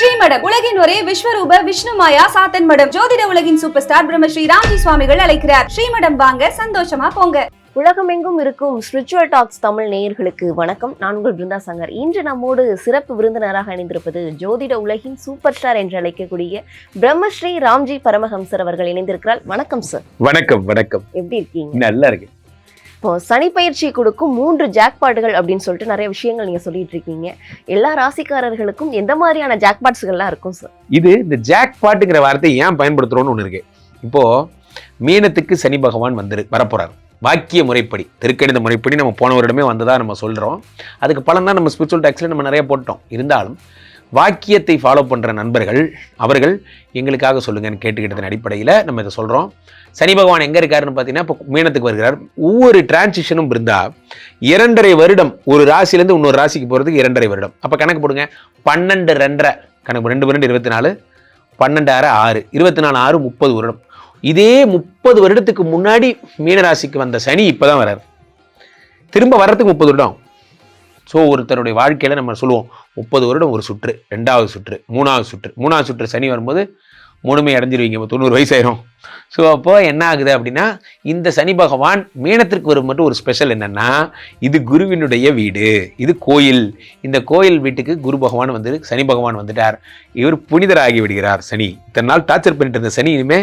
ஸ்ரீமடம் உலகின் ஒரே விஸ்வரூப விஷ்ணு மாயா சாத்தன் மடம் ஜோதிட உலகின் சூப்பர் ஸ்டார் பிரம்மஸ்ரீ ராம்ஜி சுவாமிகள் அழைக்கிறார். ஸ்ரீமடம் வாங்க சந்தோஷமா போங்க. உலகமெங்கும் இருக்கும் ஸ்பிரிச்சுவல் டாக்ஸ் தமிழ் நேயர்களுக்கு வணக்கம். நான் உங்கள் பிருந்தா சங்கர். இன்று நம்மோடு சிறப்பு விருந்தினராக இணைந்திருப்பது ஜோதிட உலகின் சூப்பர் ஸ்டார் என்று அழைக்கக்கூடிய பிரம்மஸ்ரீ ராம்ஜி பரமஹம்சர் அவர்கள் இணைந்திருக்கிறார். வணக்கம் சார் வணக்கம் வணக்கம். எப்படி இருக்கீங்க? நல்லா இருக்கு இப்போ சனி பயிற்சி கொடுக்கும் மூன்று ஜாக்பாட்டுகள் அப்படின்னு சொல்லிட்டு நிறைய விஷயங்கள் நீங்கள் சொல்லிட்டு இருக்கீங்க. எல்லா ராசிக்காரர்களுக்கும் எந்த மாதிரியான ஜாக்பாட்ஸ்கள்லாம் இருக்கும் சார் இது இந்த ஜாக் பாட்டுங்கிற வார்த்தை ஏன் பயன்படுத்துகிறோன்னு ஒன்று இருக்கு. இப்போ மீனத்துக்கு சனி பகவான் வந்துரு வரப்போறார். வாக்கிய முறைப்படி திருக்கணித முறைப்படி நம்ம போன வருடமே வந்ததா நம்ம சொல்கிறோம் அதுக்கு பலன் தான் நம்ம ஸ்பிரிச்சுவல் டாக்ஸில் நம்ம நிறைய போட்டோம். இருந்தாலும் வாக்கியத்தை ஃபாலோ பண்ணுற நண்பர்கள் அவர்கள் எங்களுக்காக சொல்லுங்கன்னு கேட்டுக்கிட்டதன் அடிப்படையில் நம்ம இதை சொல்கிறோம் சனி பகவான் எங்கே இருக்காருன்னு பார்த்தீங்கன்னா இப்போ மீனத்துக்கு வருகிறார். ஒவ்வொரு டிரான்சிஷனும் இருந்தால் இரண்டரை வருடம் ஒரு ராசியிலேருந்து இன்னொரு ராசிக்கு போகிறதுக்கு இரண்டரை வருடம். அப்போ கணக்கு போடுங்க. பன்னெண்டு ரெண்டரை கணக்கு ரெண்டு பன்னெண்டு இருபத்தி நாலு பன்னெண்டு ஆறு ஆறு. இருபத்தி நாலு ஆறு முப்பது வருடம். இதே முப்பது வருடத்துக்கு முன்னாடி மீனராசிக்கு வந்த சனி இப்போ தான் வரார். திரும்ப வர்றதுக்கு முப்பது வருடம். ஸோ ஒருத்தருடைய வாழ்க்கையில் நம்ம சொல்லுவோம் முப்பது வருடம் ஒரு சுற்று ரெண்டாவது சுற்று மூணாவது சுற்று. மூணாவது சுற்று சனி வரும்போது முழுமை அடைஞ்சிருவீங்க. இப்போ தொண்ணூறு வயசாயிரும். ஸோ அப்போ என்ன ஆகுது அப்படின்னா இந்த சனி பகவான் மீனத்திற்கு வரும் மட்டும் ஒரு ஸ்பெஷல் என்னன்னா இது குருவினுடைய வீடு இது கோயில். இந்த கோயில் வீட்டுக்கு குரு பகவான் வந்து சனி பகவான் வந்துட்டார். இவர் புனிதராகி விடுகிறார் சனி. இத்தனை நாள் டார்ச்சர் பண்ணிட்டு இருந்த சனி இனிமே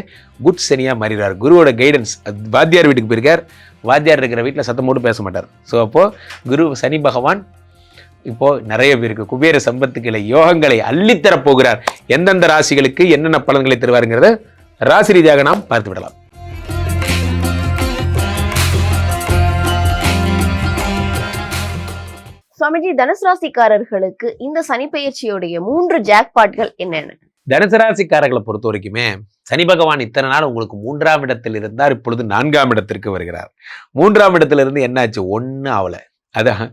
குட் சனியாக மாறிடுறார். குருவோட கைடன்ஸ் வாத்தியார் வீட்டுக்கு போயிருக்கார். வாத்தியார் இருக்கிற வீட்டில் சத்தம் போட்டு பேச மாட்டார். ஸோ அப்போது குரு சனி பகவான் இப்போ நிறைய பேருக்கு குபேர சம்பத்துக்களை யோகங்களை அள்ளித்தரப் போகிறார் எந்தெந்த ராசிகளுக்கு என்னென்ன பலன்களை தருவாருங்கிறத ராசி ரீதியாக நாம் பார்த்து விடலாம். சுவாமிஜி தனுசு ராசிக்காரர்களுக்கு இந்த சனி பயிற்சியுடைய மூன்று ஜாக்பாட்கள் என்னென்ன? தனுசு ராசிக்காரர்களை பொறுத்த வரைக்குமே சனி பகவான் இத்தனை நாள் உங்களுக்கு மூன்றாம் இடத்தில் இருந்தார் இப்பொழுது நான்காம் இடத்திற்கு வருகிறார். மூன்றாம் இடத்துல இருந்து என்னாச்சு? ஒன்றும் ஆகலை அதான்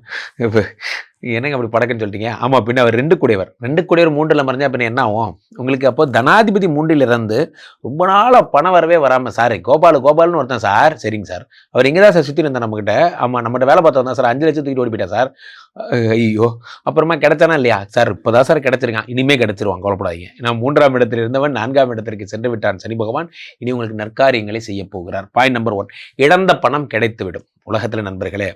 என்னங்க அப்படி படக்குன்னு சொல்லிட்டீங்க? ஆமாம் பின்ன அவர் ரெண்டு கூடையவர் ரெண்டு கூடையவர் மூன்றில் மறைஞ்சா பின்ன என்ன ஆகும்? உங்களுக்கு அப்போ தனாதிபதி மூன்றில் இருந்து ரொம்ப நாளாக பணம் வரவே வராமல் சார் கோபால் கோபால்னு ஒருத்தன் சார் சரிங்க சார். அவர் எங்கே தான் சார் சுற்றி இருந்தார் நம்மக்கிட்ட ஆமாம் நம்மகிட்ட வேலை பார்த்தவன் தான் சார். அஞ்சு லட்சம் தூக்கிட்டு ஓடி சார். ஐயோ அப்புறமா கிடைச்சானா இல்லையா? சார் இப்போ தான் சார் கிடச்சிருக்கான். இனிமே கிடச்சிருவான் கவலைப்படாதீங்க. நான் மூன்றாம் இடத்தில் இருந்தவன் நான்காம் இடத்திற்கு சென்று விட்டான் சனி பகவான். இனி உங்களுக்கு நற்காரியங்களை செய்ய போகிறார். பாயிண்ட் நம்பர் ஒன் இழந்த பணம் கிடைத்துவிடும். உலகத்தில் நண்பர்களே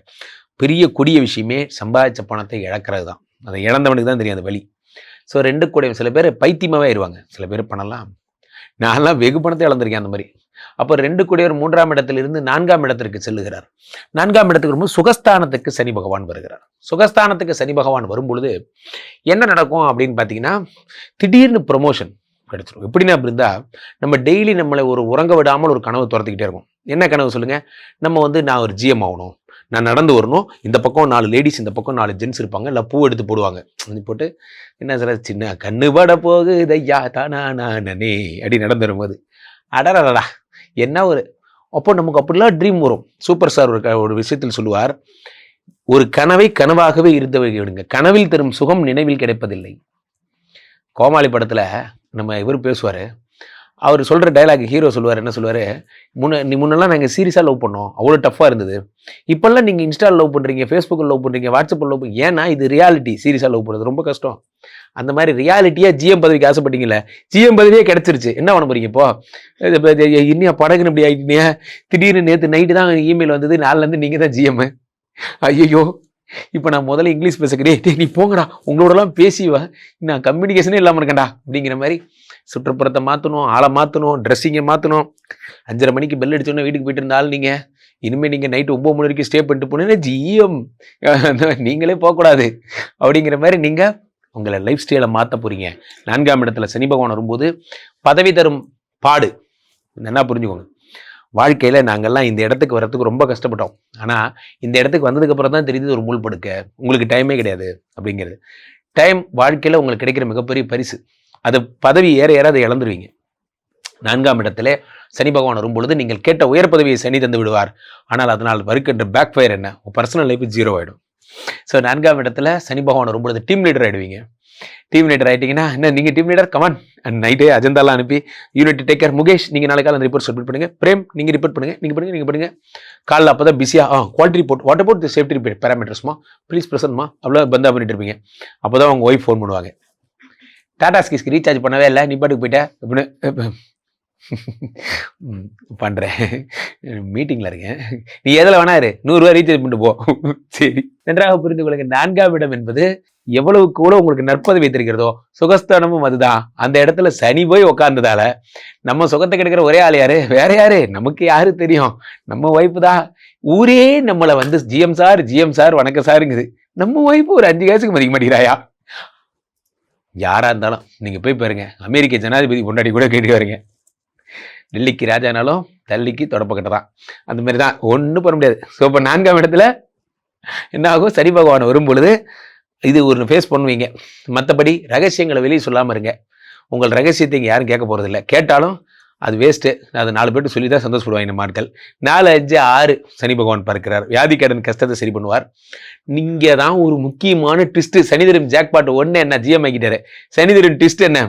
பெரிய கொடிய விஷயமே சம்பாதிச்ச பணத்தை இழக்கிறது தான் அதை இழந்தவனுக்கு தான் தெரியும் அந்த வழி ஸோ ரெண்டு கூட சில பேர் பைத்தியமாகவே ஆயிடுவாங்க சில பேர் பணம்லாம். நான்லாம் வெகு பணத்தை இழந்திருக்கேன் அந்த மாதிரி. அப்போ ரெண்டு கூடியவர் மூன்றாம் இடத்திலிருந்து நான்காம் இடத்திற்கு செல்லுகிறார். நான்காம் இடத்துக்கு வரும்போது சுகஸ்தானத்துக்கு சனி பகவான் வருகிறார். சுகஸ்தானத்துக்கு சனி பகவான் வரும் பொழுது என்ன நடக்கும் அப்படின்னு பார்த்தீங்கன்னா திடீர்னு ப்ரொமோஷன் கிடைச்சிடும் எப்படின்னா அப்படி நம்ம டெய்லி நம்மளை ஒரு உறங்க விடாமல் ஒரு கனவு துரத்துக்கிட்டே இருக்கும். என்ன கனவு சொல்லுங்கள் நம்ம வந்து நான் ஒரு ஜிஎம் ஆகணும். நான் நடந்து வரணும். இந்த பக்கம் நாலு லேடிஸ் இந்த பக்கம் நாலு ஜென்ஸ் இருப்பாங்க. இல்லை பூ எடுத்து போடுவாங்க. அது போட்டு என்ன சார் சின்ன கண்ணு பட போகுது ஐயா தானா நானே அப்படி நடந்து வரும்போது அடடடா என்ன ஒரு அப்போ நமக்கு அப்படிலாம் ட்ரீம் வரும். சூப்பர் ஸ்டார் ஒரு க- ஒரு விஷயத்தில் சொல்லுவார் ஒரு கனவை கனவாகவே இருந்தவை விடுங்க கனவில் தரும் சுகம் நினைவில் கிடைப்பதில்லை. கோமாளி படத்தில் நம்ம இவர் பேசுவார் அவர் சொல்கிற டைலாக் ஹீரோ சொல்லுவார் என்ன சொல்லுவார்? முன்ன நீ முன்னெல்லாம் நாங்கள் சீரியஸாக லவ் பண்ணோம். அவ்வளோ டஃப்பாக இருந்தது. இப்போல்லாம் நீங்கள் இன்ஸ்டாவில் லவ் பண்ணுறீங்க ஃபேஸ்புக்கில் லவ் பண்ணுறீங்க வாட்ஸ்அப்பில் லவ் பண்ணுறீங்க ஏன்னா இது ரியாலிட்டி சீரியஸாக லவ் பண்ணுறது ரொம்ப கஷ்டம். அந்த மாதிரி ரியாலிட்டியாக ஜிஎம் பதவிக்கு ஆசைப்பட்டீங்களே ஜிஎம் பதவியே கிடச்சிருச்சு. என்ன பண்ண போறீங்க இப்போ? இது இன்னும் படகுன்னு இப்படி ஆகிட்டீங்க திடீர்னு நேற்று நைட்டு தான் இமெயில் வந்தது. நாலுலேருந்து நீங்கள் தான் ஜிஎம் ஐயோ இப்போ நான் முதல்ல இங்கிலீஷ் பேசுகிறேன் நீ போங்கடா. உங்களோடலாம் பேசிவா நான் கம்யூனிகேஷனே இல்லாமல் இருக்கேன்டா. அப்படிங்கிற மாதிரி சுற்றுப்புறத்தை மாற்றணும் ஆளை மாற்றணும் ட்ரெஸ்ஸிங்கை மாற்றணும் அஞ்சரை மணிக்கு பெல் அடிச்சோன்னே வீட்டுக்கு போயிட்டு இருந்தாலும் நீங்கள் இனிமேல் நீங்கள் நைட்டு ஒம்பது மணி வரைக்கும் ஸ்டே பண்ணிட்டு போனீங்கன்னா ஜிஎம். நீங்களே போகக்கூடாது. அப்படிங்கிற மாதிரி நீங்கள் உங்களை லைஃப் ஸ்டைலை மாற்ற போகிறீங்க நான்காம் இடத்துல சனி பகவான் வரும்போது பதவி தரும் பாடு. என்ன புரிஞ்சுக்கோங்க. வாழ்க்கையில் நாங்கள்லாம் இந்த இடத்துக்கு வர்றதுக்கு ரொம்ப கஷ்டப்பட்டோம். ஆனால் இந்த இடத்துக்கு வந்ததுக்கப்புறம் தான் தெரியுது ஒரு முள் படுக்க. உங்களுக்கு டைமே கிடையாது அப்படிங்கிறது. டைம் வாழ்க்கையில் உங்களுக்கு கிடைக்கிற மிகப்பெரிய பரிசு. அது பதவி ஏற ஏற அதை இழந்துருவீங்க. நான்காம் இடத்துல சனி பகவான் வரும்பொழுது நீங்கள் கேட்ட உயர் பதவியை சனி தந்து விடுவார். ஆனால் அதனால் வருகின்ற பேக் ஃபயர் என்ன பர்சனல் லைஃப் ஜீரோ ஆகிடும் ஸோ நான்காம் இடத்துல சனி பகவான் வரும்பொழுது டீம் லீடர் ஆயிடுவீங்க. டீம் லீடர் ஆகிட்டிங்கன்னா என்ன நீங்கள் டீம் லீடர் கமான் அண்ட் நைட்டே அஜெண்டாலாம் அனுப்பி யூனிட் டேக் கேர் முகேஷ் நீங்கள் நாளைக்கு அந்த ரிப்போர்ட் சப்மிட் பண்ணுங்கள் பிரேம் நீங்கள் ரிப்போர்ட் பண்ணுங்கள் நீங்கள் பண்ணுங்கள் நீங்கள் பண்ணுங்கள் காலைல அப்போ தான் பிஸியாக ஆ quality report what about the safety பேராமீட்டர்ஸ்மா please பிரசன்ட்மா அவ்வளோ பந்தா பண்ணிட்டு இருப்பீங்க. அப்போ தான் உங்கள் ஒய்ஃப் ஃபோன் பண்ணுவாங்க. டாடா ஸ்கிஸ்க்கு ரீசார்ஜ் பண்ணவே இல்லை. நீ பாட்டுக்கு போயிட்ட. அப்படின்னு பண்ணுறேன் மீட்டிங்கில் இருக்கேன். நீ எதில் வேணா இரு. நூறுரூவா ரீசார்ஜ் பண்ணிட்டு போ. சரி. நன்றாக புரிந்து கொள்ளுங்க நான்காம் இடம் என்பது எவ்வளவுக்கு கூட உங்களுக்கு நற்பதவி வைத்திருக்கிறதோ சுகஸ்தானமும் அதுதான். அந்த இடத்துல சனி போய் உட்கார்ந்ததால நம்ம சுகத்தை கெடுக்கிற ஒரே ஆள் யாரு? வேற யாரு? நமக்கு யாரு தெரியும்? நம்ம ஒய்ஃபு தான். ஊரே நம்மளை வந்து ஜிஎம் சார் ஜிஎம் சார் வணக்கம் சாருங்குது. நம்ம ஒய்ஃபு ஒரு அஞ்சு காசுக்கு மதிக்க மாட்டேங்கிறாயா? யாராக இருந்தாலும் நீங்கள் போய் பாருங்க. அமெரிக்க ஜனாதிபதி பொண்டாடி கூட கேட்டு வரீங்க டெல்லிக்கு ராஜானாலும் தள்ளிக்கு தொடப்பக்கிட்ட தான். அந்த மாதிரி தான். ஒன்றும் பண்ண முடியாது. ஸோ இப்போ நான்காம் இடத்துல என்ன ஆகும் சரி பகவான் வரும் பொழுது இது ஒரு ஃபேஸ் பண்ணுவீங்க. மற்றபடி ரகசியங்களை வெளியே சொல்லாமல் இருங்க. உங்கள் ரகசியத்தை இங்கே யாரும் கேட்க போகிறதில்ல கேட்டாலும் அது வேஸ்ட்டு அது நாலு பேர்ட்டு சொல்லி தான் சந்தோஷப்படுவாங்க இந்த ஆட்கள் நாலு அஞ்சு ஆறு சனி பகவான் பார்க்கிறார். வியாதி கடன் கஷ்டத்தை சரி பண்ணுவார். நீங்கள் தான் ஒரு முக்கியமான ட்விஸ்ட்டு சனிதரும் ஜாக்பாட் ஒன்று என்ன? ஜிஎம் ஆக்கிட்டாரு சனிதரன் ட்விஸ்ட் என்ன?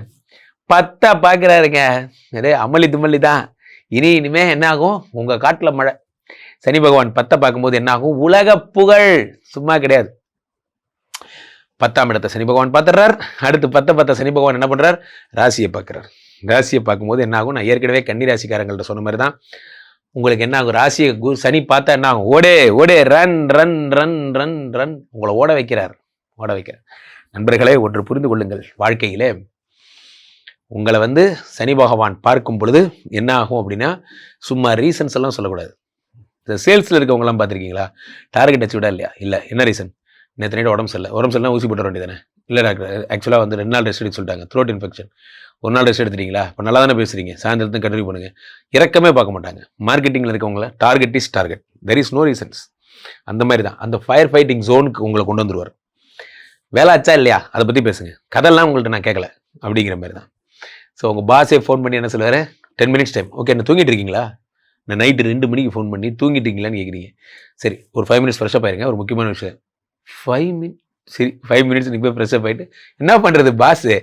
பத்தா பார்க்குறாருங்க நிறைய அமளி துமளி தான். இனி இனிமே என்ன ஆகும் உங்கள் காட்டில் மழை. சனி பகவான் பத்தை பார்க்கும்போது என்ன ஆகும் உலக புகழ். சும்மா கிடையாது. பத்தாம் இடத்தை சனி பகவான் பார்த்துடுறார். அடுத்து பத்த பத்த சனி பகவான் என்ன பண்ணுறார் ராசியை பார்க்குறார். ராசியை பார்க்கும்போது என்ன ஆகும்? நான் ஏற்கனவே கன்னி ராசிக்காரங்கள்ட்ட சொன்ன மாதிரி தான் உங்களுக்கு என்ன ஆகும்? ராசியை குரு சனி பார்த்தா என்ன ஆகும்? ஓடே ஓடே run run run run run. உங்களை ஓட வைக்கிறார். ஓட வைக்கிறார். நண்பர்களே ஒன்று புரிந்து கொள்ளுங்கள். வாழ்க்கையிலே உங்களை வந்து சனி பகவான் பார்க்கும் பொழுது என்ன ஆகும் அப்படின்னா சும்மா ரீசன்ஸ் எல்லாம் சொல்லக்கூடாது. இந்த சேல்ஸில் இருக்கவங்கலாம் பார்த்துருக்கீங்களா? டார்கெட் அச்சீவ்டா இல்லையா? இல்லை. என்ன ரீசன் நேற்று நைட்டு உடம்பு சரியில்லை. உடம்பு சரியில்லாம் ஊசி போட்டுற வேண்டியதானே இல்லை டாக்டர் ஆக்சுவலாக வந்து ரெண்டு நாள் ரெஸ்ட் எடுக்க சொல்லிட்டாங்க. த்ரோட் இன்ஃபெக்ஷன் ஒரு நாள் ரெஸ்ட் எடுத்துட்டீங்களா? இப்போ நல்லா தானே பேசுகிறீங்க சாயந்தரத்துக்கு கண்டினியூ பண்ணுங்கள் இறக்கமே பார்க்க மாட்டாங்க. மார்க்கெட்டிங்கில் இருக்கவங்கள target is target there is no reasons அந்த மாதிரி தான். அந்த ஃபயர் ஃபைட்டிங் ஜோனுக்கு உங்களை கொண்டு வந்துருவார். வேலை ஆச்சா இல்லையா? அதை பற்றி பேசுங்க. கதெல்லாம் உங்கள்கிட்ட நான் கேட்கல அப்படிங்கிற மாதிரி தான். ஸோ உங்கள் பாஸே ஃபோன் பண்ணி என்ன சொல்லுவார்? டென் மினிட்ஸ் டைம் ஓகே என்ன தூங்கிட்டு இருக்கீங்களா? நான் நைட்டு ரெண்டு மணிக்கு ஃபோன் பண்ணி தூங்கிட்டு இருக்கீங்களான்னு கேட்குறீங்க சரி ஒரு ஃபைவ் மினிட்ஸ் ஃப்ரெஷ்ஷப் ஆயிருங்க. ஒரு முக்கியமான விஷயம். ஃபைவ் மினிட் சரி ஃபைவ் மினிட்ஸ் நீங்கள் போய் ஃப்ரெஷ்ஷப் ஆகிட்டு என்ன பண்ணுறது பாஸு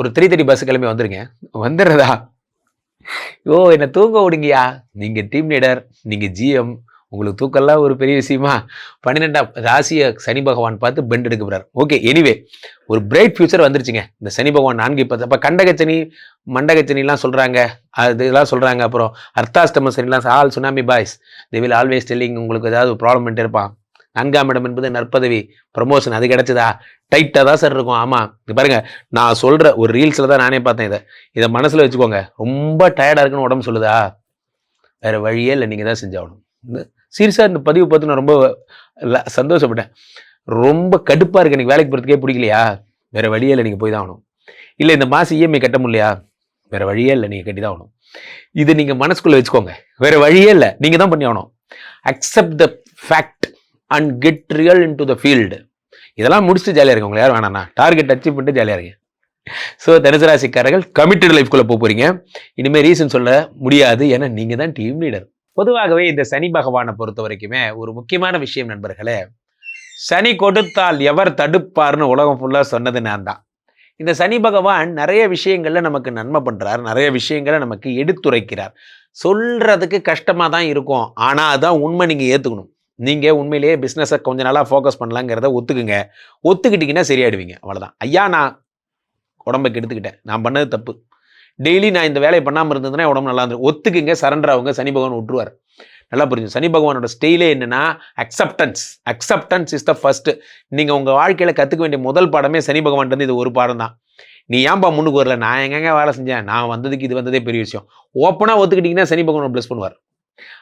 ஒரு த்ரீ தேர்ட்டி பஸ் கிளம்பி வந்துருங்க. வந்துடுறதா? ஓ என்னை தூங்க விடுங்கயா நீங்கள் டீம் லீடர் நீங்கள் ஜிஎம் உங்களுக்கு தூக்கம்லாம் ஒரு பெரிய விஷயமா? பன்னிரெண்டாம் ராசியை சனி பகவான் பார்த்து பெண்ட் எடுக்க போகிறார் ஓகே எனிவே ஒரு பிரைட் ஃபியூச்சர் வந்துருச்சுங்க. இந்த சனி பகவான் நான்கு இப்போ அப்போ கண்டகச்சனி மண்டகச்சனிலாம் சொல்கிறாங்க அதெல்லாம் சொல்கிறாங்க அப்புறம் அர்த்தாஷ்டம சனிலாம் all tsunami boys they will always telling உங்களுக்கு ஏதாவது ஒரு ப்ராப்ளம் பண்ணிட்டு இருப்பான். நான்காம் இடம் என்பது நற்பதவி ப்ரமோஷன் அது கிடைச்சதா? டைட்டாக தான் சார் இருக்கும். ஆமாம் இது பாருங்கள் நான் சொல்கிற ஒரு ரீல்ஸில் தான் நானே பார்த்தேன் இதை. இதை மனசில் வச்சுக்கோங்க. ரொம்ப டயர்டாக இருக்குன்னு உடம்பு சொல்லுதா? வேறு வழியே இல்லை. நீங்கள் தான் செஞ்சாகணும். சீரியஸாக இந்த பதிவு பார்த்து நான் ரொம்ப சந்தோஷப்பட்டேன். ரொம்ப கடுப்பாக இருக்கு. எனக்கு வேலைக்கு போகிறதுக்கே பிடிக்கலையா? வேறு வழியே இல்லை. நீங்கள் போய் தான் ஆகணும். இல்லை இந்த மாதம் இஎம்ஐ கட்ட முடியலையா? வேறு வழியே இல்லை. நீங்கள் கட்டி தான் ஆகணும். இது நீங்கள் மனசுக்குள்ளே வச்சுக்கோங்க. வேறு வழியே இல்லை. நீங்கள் தான் பண்ணி ஆகணும். Accept the fact and get real into the field இதெல்லாம் முடிச்சுட்டு ஜாலியாக இருக்கு உங்களை யாரும் வேணாண்ணா டார்கெட் அச்சீவ் பண்ணிட்டு ஜாலியாக இருங்க. ஸோ தனுசு ராசிக்காரர்கள் கமிட்டட் லைஃப்குள்ளே போக போகிறீங்க இனிமேல் ரீசன் சொல்ல முடியாது. ஏன்னா நீங்கள் தான் டீம் லீடர் பொதுவாகவே இந்த சனி பகவானை பொறுத்த வரைக்குமே ஒரு முக்கியமான விஷயம் நண்பர்களே சனி கொடுத்தால் எவர் தடுப்பார்னு உலகம் ஃபுல்லாக சொன்னது நான் தான். இந்த சனி பகவான் நிறைய விஷயங்களில் நமக்கு நன்மை பண்ணுறார் நிறைய விஷயங்களை நமக்கு எடுத்துரைக்கிறார். சொல்கிறதுக்கு கஷ்டமாக தான் இருக்கும். ஆனால் அதான் உண்மை நீங்கள் ஏற்றுக்கணும் நீங்கள் உண்மையிலேயே பிஸ்னஸை கொஞ்ச நாளாக ஃபோக்கஸ் பண்ணலாங்கிறத ஒத்துக்குங்க. ஒத்துக்கிட்டீங்கன்னா சரியாயிடுவீங்க. அவ்வளோதான் ஐயா நான் உடம்பை கெடுத்துக்கிட்டேன். நான் பண்ணது தப்பு. டெய்லி நான் இந்த வேலையை பண்ணாமல் இருந்ததுன்னா உடம்பு நல்லா இருந்துரும் ஒத்துக்குங்க சரண்டர் ஆகுங்க. சனி பகவான் விட்டுருவார். நல்லா புரிஞ்சு சனி பகவானோட ஸ்டைலே என்னன்னா acceptance acceptance is the first நீங்கள் உங்கள் வாழ்க்கையில் கற்றுக்க வேண்டிய முதல் பாடமே சனி பகவான் இது ஒரு பாடம் தான். நீ ஏன்பா முன்னுக்கு வரல? நான் எங்கெங்க வேலை செஞ்சேன்? நான் வந்ததுக்கு இது வந்ததே பெரிய விஷயம். ஓப்பனாக ஒத்துக்கிட்டிங்கன்னா சனி பகவான் ப்ளஸ் பண்ணுவார்.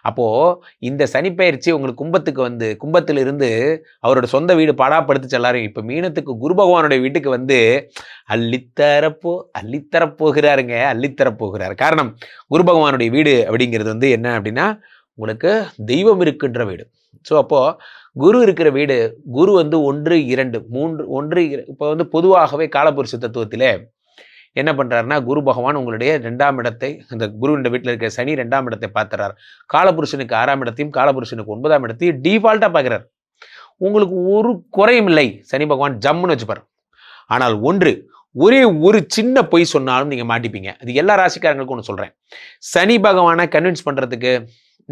அப்போது இந்த சனி பயிற்சி உங்களுக்கு கும்பத்துக்கு வந்து கும்பத்தில் இருந்து அவரோட சொந்த வீடு பாடாப்படுத்துச்சு எல்லாரும் இப்போ மீனத்துக்கு குரு பகவானுடைய வீட்டுக்கு வந்து அள்ளித்தரப்போ அள்ளித்தரப்போகிறாருங்க அள்ளித்தரப்போகிறார். காரணம் குரு பகவானுடைய வீடு அப்படிங்கிறது வந்து என்ன அப்படின்னா உங்களுக்கு தெய்வம் இருக்கின்ற வீடு. ஸோ அப்போது குரு இருக்கிற வீடு குரு வந்து ஒன்று இரண்டு மூன்று ஒன்று இப்போ வந்து பொதுவாகவே காலபுருஷ தத்துவத்திலே என்ன பண்ணுறாருன்னா குரு பகவான் உங்களுடைய ரெண்டாம் இடத்தை அந்த குருவின் வீட்டில் இருக்கிற சனி ரெண்டாம் இடத்தை பார்த்துறார். காலபுருஷனுக்கு ஆறாம் இடத்தையும் காலபுருஷனுக்கு ஒன்பதாம் இடத்தையும் டிஃபால்ட்டாக பார்க்குறார். உங்களுக்கு ஒரு குறையும் இல்லை. சனி பகவான் ஜம்முன்னு வச்சுப்பார். ஆனால் ஒன்று ஒரே ஒரு சின்ன பொய் சொன்னாலும் நீங்கள் மாட்டிப்பீங்க. அது எல்லா ராசிக்காரங்களுக்கும் ஒன்று சொல்கிறேன் சனி பகவானை கன்வின்ஸ் பண்ணுறதுக்கு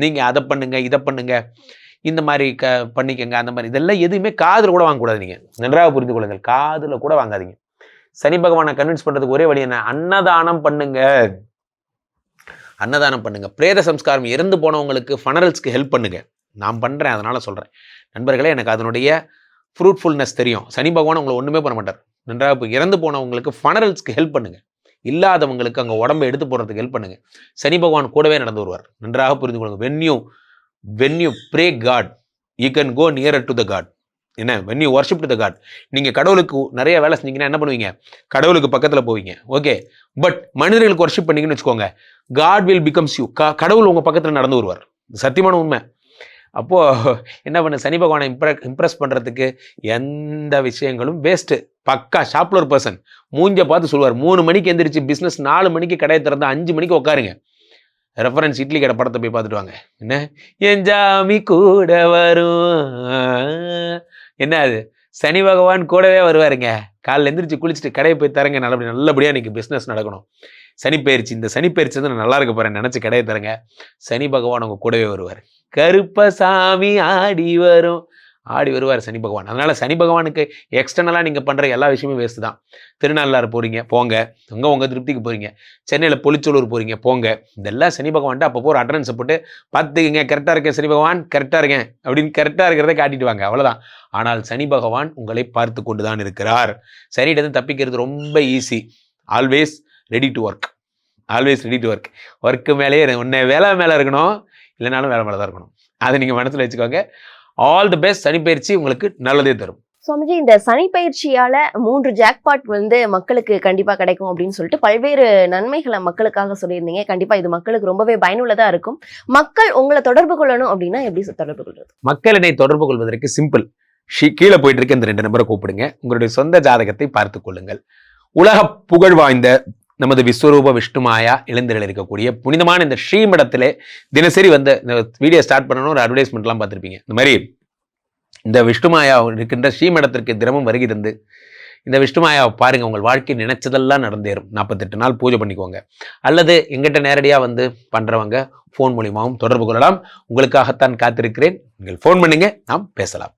நீங்கள் அதை பண்ணுங்க இதை பண்ணுங்க இந்த மாதிரி க பண்ணிக்கங்க அந்த மாதிரி. இதெல்லாம் எதுவுமே காதில் கூட வாங்கக்கூடாது நீங்கள் நன்றாக புரிந்து கொள்ளுங்கள். காதில் கூட வாங்காதீங்க. சனி பகவானை கன்வின்ஸ் பண்றதுக்கு ஒரே வழி என்ன? அன்னதானம் பண்ணுங்க. அன்னதானம் பண்ணுங்க. பிரேத சம்ஸ்காரம் இறந்து போனவங்களுக்கு ஃபனரல்ஸ்க்கு ஹெல்ப் பண்ணுங்க. நான் பண்றேன் அதனால சொல்றேன். நண்பர்களே எனக்கு அதனுடைய ஃப்ரூட்ஃபுல்னஸ் தெரியும். சனி பகவான் உங்களை ஒண்ணுமே பண்ண மாட்டார். நன்றாக இப்போ இறந்து போனவங்களுக்கு ஃபனரல்ஸ்க்கு ஹெல்ப் பண்ணுங்க. இல்லாதவங்களுக்கு அங்கே உடம்பை எடுத்து போடுறதுக்கு ஹெல்ப் பண்ணுங்க. சனி பகவான் கூடவே நடந்து வருவார். நன்றாக புரிந்து கொள்ளுங்க. When you when you pray god you can go near to the god என்ன? When you worship to the god நீங்கள் கடவுளுக்கு நிறைய வேலை செஞ்சீங்கன்னா என்ன பண்ணுவீங்க? கடவுளுக்கு பக்கத்தில் போவீங்க. ஓகே பட் மனிதர்களுக்கு ஒர்ஷிப் பண்ணீங்கன்னு வச்சுக்கோங்க. காட் வில் பிகம்ஸ் யூ கடவுள் உங்கள் பக்கத்தில் நடந்து வருவார். சத்தியமான உண்மை. அப்போது என்ன பண்ண? சனி பகவானை இம்ப்ர இம்ப்ரெஸ் பண்ணுறதுக்கு எந்த விஷயங்களும் வேஸ்ட்டு பக்கா ஷாப்ல ஒரு பர்சன் மூஞ்ச பார்த்து சொல்லுவார். மூணு மணிக்கு எந்திரிச்சு பிஸ்னஸ் நாலு மணிக்கு கடையை திறந்து அஞ்சு மணிக்கு உட்காருங்க. ரெஃபரன்ஸ் இட்லி கடை படத்தை போய் பார்த்துட்டு வாங்க. என்ன? என் ஜாமி கூட வரும். என்ன அது? சனி பகவான் கூடவே வருவாருங்க. காலைல எந்திரிச்சு குளிச்சுட்டு கடையை போய் தரங்க. நல்லபடி நல்லபடியாக இன்னைக்கு பிஸ்னஸ் நடக்கணும். சனிப்பயிற்சி இந்த சனிப்பயிற்சி வந்து நான் நல்லா இருக்க போகிறேன் நினச்சி கடையை தரங்க. சனி பகவான் உங்க கூடவே வருவார். கருப்பசாமி ஆடி வரும். ஆடி வருவார் சனி பகவான். அதனால் சனி பகவானுக்கு எக்ஸ்டர்னலாக நீங்கள் பண்ணுற எல்லா விஷயமும் வேஸ்ட் தான். திருநள்ளாறு போகிறீங்க போங்க. உங்க உங்கள் திருப்திக்கு போகிறீங்க சென்னையில் பொலிச்சூலூர் போகிறீங்க போங்க. இதெல்லாம் சனி பகவான்ட்டு அப்பப்போ ஒரு அட்டனன்ஸை போட்டு பார்த்துக்குங்க கரெக்டாக இருக்கேன் சனி பகவான் கரெக்டாக இருக்கேன். அப்படின்னு கரெக்டாக இருக்கிறத காட்டிட்டு வாங்க அவ்வளோதான் ஆனால் சனி பகவான் உங்களை பார்த்து கொண்டு தான் இருக்கிறார் சனியிடம் தப்பிக்கிறது ரொம்ப easy always ready to work always ready to work work மேலேயே உன்னை வேலை மேலே இருக்கணும் இல்லைனாலும் வேலை மேலே தான் இருக்கணும். அதை நீங்கள் மனசில் வச்சுக்கோங்க. ஆல் தி பெஸ்ட் சனி பயிற்சி உங்களுக்கு நல்லதே தரும். சுவாமிஜி இந்த சனி பயிற்சியால மூன்று ஜாக்பாட் வந்து மக்களுக்கு கண்டிப்பா கிடைக்கும் அப்படின்னு சொல்லிட்டு பல்வேறு நன்மைகளை மக்களுக்காக சொல்லியிருந்தீங்க. கண்டிப்பா இது மக்களுக்கு ரொம்பவே பயனுள்ளதா இருக்கும். மக்கள் உங்களை தொடர்பு கொள்ளணும் அப்படின்னா எப்படி தொடர்பு கொள்றது? மக்கள் என்னை தொடர்பு கொள்வதற்கு சிம்பிள் ஷி கீழே போயிட்டு இருக்க இந்த ரெண்டு நம்பரை கூப்பிடுங்க. உங்களுடைய சொந்த ஜாதகத்தை பார்த்துக் கொள்ளுங்கள். உலக புகழ் வாய்ந்த நமது விஸ்வரூப விஷ்ணுமாயா இளைஞர்கள் இருக்கக்கூடிய புனிதமான இந்த ஸ்ரீமடத்திலே தினசரி வந்து இந்த வீடியோ ஸ்டார்ட் பண்ணணும் ஒரு அட்வர்டைஸ்மெண்ட்லாம் பார்த்துருப்பீங்க. இந்த மாதிரி இந்த விஷ்ணுமாயா இருக்கின்ற ஸ்ரீமடத்திற்கு தினமும் வருகிறது இந்த விஷ்ணுமாயாவை பாருங்கள் உங்கள் வாழ்க்கை நினைச்சதெல்லாம் நடந்தேறும். நாற்பத்தெட்டு நாள் பூஜை பண்ணிக்கோங்க. அல்லது எங்கிட்ட நேரடியாக வந்து பண்ணுறவங்க ஃபோன் மூலியமாகவும் தொடர்பு கொள்ளலாம். உங்களுக்காகத்தான் காத்திருக்கிறேன். நீங்கள் ஃபோன் பண்ணுங்கள் நாம் பேசலாம்.